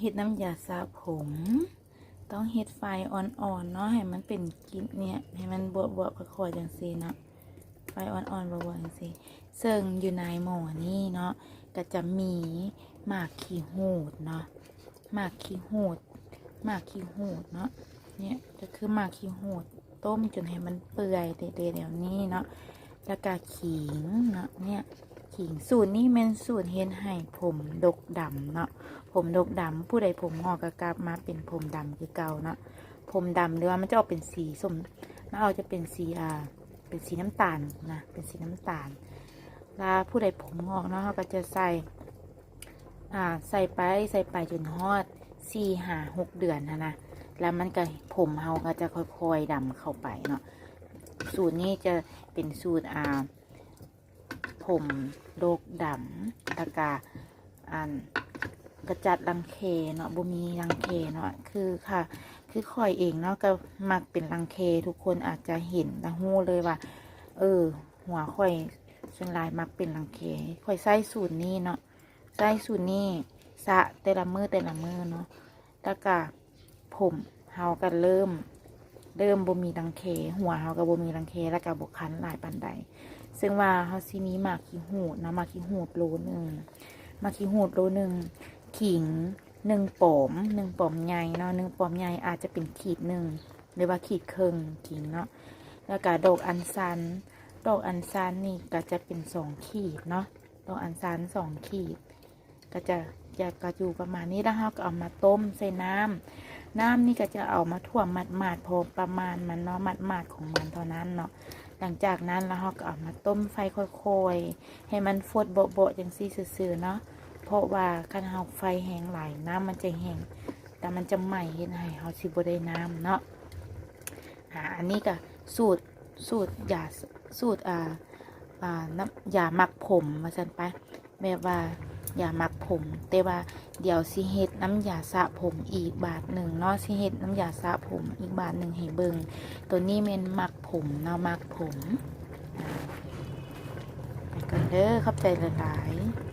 เฮ็ดน้ำยาสระผม ต้องเฮ็ดไฟอ่อนๆเนาะให้มันเป็นกลินเนี่ยให้มันบวบวบๆค่อยจังซี่เนาะไฟอ่อนๆบวบๆจังซี่ซึ่งอยู่ในหม้อนี้เนาะก็จะมีหมากขี้หูดเนาะหมากขี้หูดหมากขี้หูดเนาะเนี่ยก็คือหมากขี้หูดต้มจนให้มันเปื่อยเดๆเดี๋ยวนี้เนาะแล้วก็ขิงเนาะเนี่ย ขิงสูตรนี้เป็นสูตรเฮ็ดให้ผมดกดำเนาะผมดกดำผู้ใดผมงอกก็กลับมาเป็นผมดำคือเก่าเนาะผมดำหรือว่ามันจะออกเป็นสีส้มแล้วเอาจะเป็นสีอ่าเป็นสีน้ำตาลนะเป็นสีน้ำตาลแล้วผู้ใดผมงอกเนาะเขาก็จะใส่อ่าใส่ไปใส่ไปจนฮอดสี่หาหกเดือนนะนะแล้วมันก็ผมเฮาก็จะค่อยๆดำเข้าไปเนาะสูตรนี้จะเป็นสูตรอ่า ผมโดกดำตะกาอันกระจัดรังเคเนาะบ่มีรังเคเนาะคือค่ะ คือคอยเองเนาะก็มักเป็นรังเคทุกคนอาจจะเห็นและหู้เลยว่า เออ หัวข่อยส่วนลายมักเป็นรังเคข่อยใส่สูตรนี้เนาะใส่สูตรนี้สะแต่ละมือแต่ละมือเนาะแล้วก็ผมเฮาก็เริ่ม เริ่มบ่มีรังเค หัวเฮาก็บ่มีรังเคแล้วก็บ่คันหลายปานใด ซึ่งว่าเฮาสิมีหมากขี้หูดนะหมากขี้หูดโลนึงหมากขี้หูดโลนึงขิงหนึ่งปอมหนึ่งปอมใหญ่เนาะหนึ่งปอมใหญ่อาจจะเป็นขีดหนึ่งหรือว่าขีดครึ่งขิงเนาะแล้วก็ดอกอัญชันดอกอัญชันนี่ก็จะเป็นสองขีดเนาะดอกอัญชันสองขีด ก็จะจะกระจูประมาณนี้แล้วเราก็เอามาต้มใส่น้ำ น้ำนี่ก็จะเอามาถ่วมมัดมาดๆพอประมาณมันเนาะมัดมาดๆของมันเท่านั้นเนาะหลังจากนั้นแล้วเราก็เอามาต้มไฟค่อยๆให้มันฟดโบะๆจังซี่ซื่อๆเนาะเพราะว่าคันเฮาไฟแห้งหลายน้ำมันจะแห้งแต่มันจะไหม้เฮ็ดให้เฮาสิบ่ได้น้ำเนาะอ่าอันนี้ก็สูตรสูตรยาสูตรอ่าอ่าน้ำยาหมักผมมาซั่นไปแบบว่า อย่ามักผม แต่ว่าเดี๋ยวสิเฮ็ดน้ำยาสระผมอีกบาทหนึ่งเนาะสิเฮ็ดน้ำยาสระผมอีกบาทหนึ่งให้เบิงตัวนี้เป็นมักผมเนาะมักผมไปกันเด้อเข้าใจหลายๆ